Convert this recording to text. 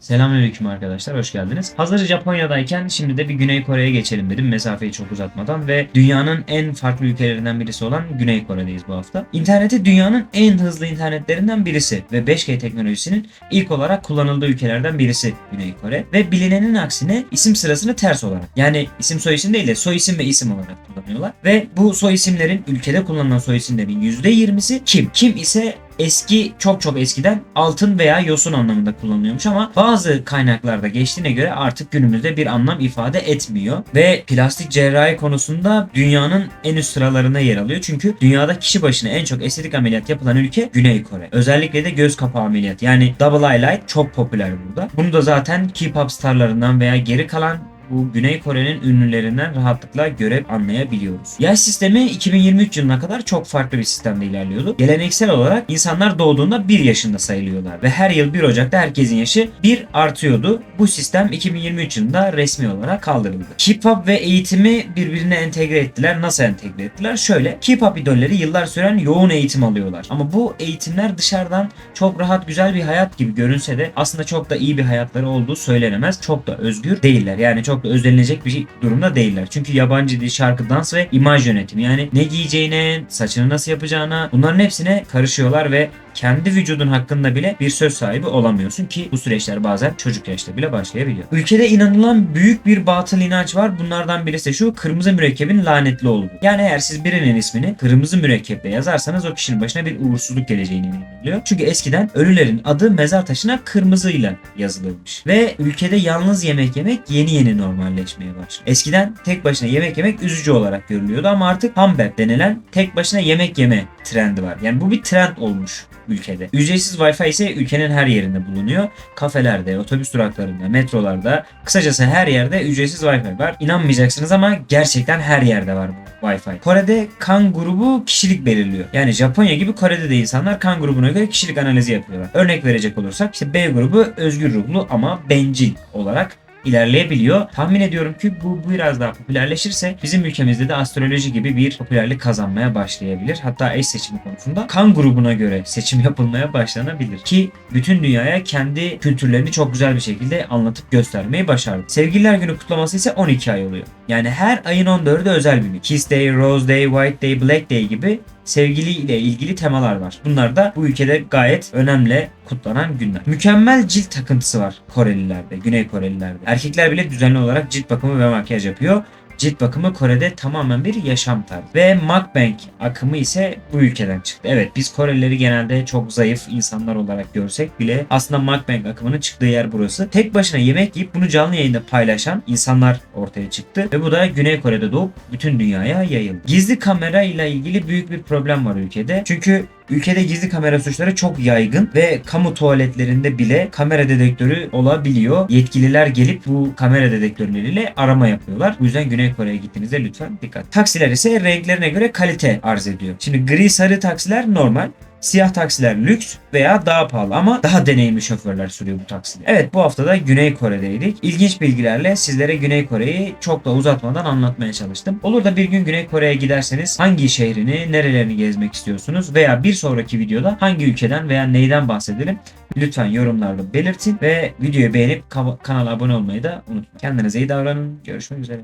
Selamünaleyküm arkadaşlar, hoş geldiniz. Hazır Japonya'dayken şimdi de bir Güney Kore'ye geçelim dedim mesafeyi çok uzatmadan ve dünyanın en farklı ülkelerinden birisi olan Güney Kore'deyiz bu hafta. İnterneti dünyanın en hızlı internetlerinden birisi ve 5G teknolojisinin ilk olarak kullanıldığı ülkelerden birisi Güney Kore ve bilinenin aksine isim sırasını ters olarak yani isim soy isim değil de soy isim ve isim olarak kullanıyorlar ve bu soy isimlerin ülkede kullanılan soy isimlerin %20'si Kim. Kim ise eski çok çok eskiden altın veya yosun anlamında kullanılıyormuş ama bazı kaynaklarda geçtiğine göre artık günümüzde bir anlam ifade etmiyor ve plastik cerrahi konusunda dünyanın en üst sıralarına yer alıyor. Çünkü dünyada kişi başına en çok estetik ameliyat yapılan ülke Güney Kore. Özellikle de göz kapağı ameliyatı yani double eyelid çok popüler burada. Bunu da zaten K-pop starlarından veya geri kalan bu Güney Kore'nin ünlülerinden rahatlıkla görüp anlayabiliyoruz. Yaş sistemi 2023 yılına kadar çok farklı bir sistemde ilerliyordu. Geleneksel olarak insanlar doğduğunda 1 yaşında sayılıyorlar ve her yıl 1 Ocak'ta herkesin yaşı 1 artıyordu. Bu sistem 2023 yılında resmi olarak kaldırıldı. K-pop ve eğitimi birbirine entegre ettiler. Nasıl entegre ettiler? Şöyle, K-pop idolleri yıllar süren yoğun eğitim alıyorlar. Ama bu eğitimler dışarıdan çok rahat güzel bir hayat gibi görünse de aslında çok da iyi bir hayatları olduğu söylenemez. Çok da özgür değiller. Yani çok da özlenilecek bir durumda değiller. Çünkü yabancı dil, şarkı, dans ve imaj yönetimi. Yani ne giyeceğine, saçını nasıl yapacağına bunların hepsine karışıyorlar ve kendi vücudun hakkında bile bir söz sahibi olamıyorsun ki bu süreçler bazen çocuk yaşta bile başlayabiliyor. Ülkede inanılan büyük bir batıl inanç var. Bunlardan birisi şu kırmızı mürekkebin lanetli olduğu. Yani eğer siz birinin ismini kırmızı mürekkeple yazarsanız o kişinin başına bir uğursuzluk geleceğini inanılıyor. Çünkü eskiden ölülerin adı mezar taşına kırmızıyla yazılırmış. Ve ülkede yalnız yemek yemek yeni yeni normalleşmeye başladı. Eskiden tek başına yemek yemek üzücü olarak görülüyordu ama artık Hambep denilen tek başına yemek yeme trendi var. Yani bu bir trend olmuş ülkede. Ücretsiz Wi-Fi ise ülkenin her yerinde bulunuyor. Kafelerde, otobüs duraklarında, metrolarda, kısacası her yerde ücretsiz Wi-Fi var. İnanmayacaksınız ama gerçekten her yerde var bu Wi-Fi. Kore'de kan grubu kişilik belirliyor. Yani Japonya gibi Kore'de de insanlar kan grubuna göre kişilik analizi yapıyorlar. Örnek verecek olursak işte B grubu özgür ruhlu ama bencil olarak ilerleyebiliyor. Tahmin ediyorum ki bu biraz daha popülerleşirse bizim ülkemizde de astroloji gibi bir popülerlik kazanmaya başlayabilir. Hatta eş seçimi konusunda kan grubuna göre seçim yapılmaya başlanabilir. Ki bütün dünyaya kendi kültürlerini çok güzel bir şekilde anlatıp göstermeyi başardı. Sevgililer günü kutlaması ise 12 ay oluyor. Yani her ayın 14'ü özel bir gün. Kiss Day, Rose Day, White Day, Black Day gibi sevgiliyle ilgili temalar var. Bunlar da bu ülkede gayet önemli kutlanan günler. Mükemmel cilt takıntısı var Korelilerde, Güney Korelilerde. Erkekler bile düzenli olarak cilt bakımı ve makyaj yapıyor. Cilt bakımı Kore'de tamamen bir yaşam tarzı. Ve mukbang akımı ise bu ülkeden çıktı. Evet biz Korelileri genelde çok zayıf insanlar olarak görsek bile aslında mukbang akımının çıktığı yer burası. Tek başına yemek yiyip bunu canlı yayında paylaşan insanlar ortaya çıktı. Ve bu da Güney Kore'de doğup bütün dünyaya yayıldı. Gizli kamera ile ilgili büyük bir problem var ülkede. Çünkü Ülkede gizli kamera suçları çok yaygın ve kamu tuvaletlerinde bile kamera dedektörü olabiliyor. Yetkililer gelip bu kamera dedektörleriyle arama yapıyorlar. Bu yüzden Güney Kore'ye gittiğinizde lütfen dikkat. Taksiler ise renklerine göre kalite arz ediyor. Şimdi gri sarı taksiler normal. Siyah taksiler lüks veya daha pahalı ama daha deneyimli şoförler sürüyor bu taksileri. Evet bu hafta da Güney Kore'deydik. İlginç bilgilerle sizlere Güney Kore'yi çok da uzatmadan anlatmaya çalıştım. Olur da bir gün Güney Kore'ye giderseniz hangi şehrini, nerelerini gezmek istiyorsunuz veya bir sonraki videoda hangi ülkeden veya neyden bahsedelim lütfen yorumlarda belirtin ve videoyu beğenip kanala abone olmayı da unutmayın. Kendinize iyi davranın. Görüşmek üzere.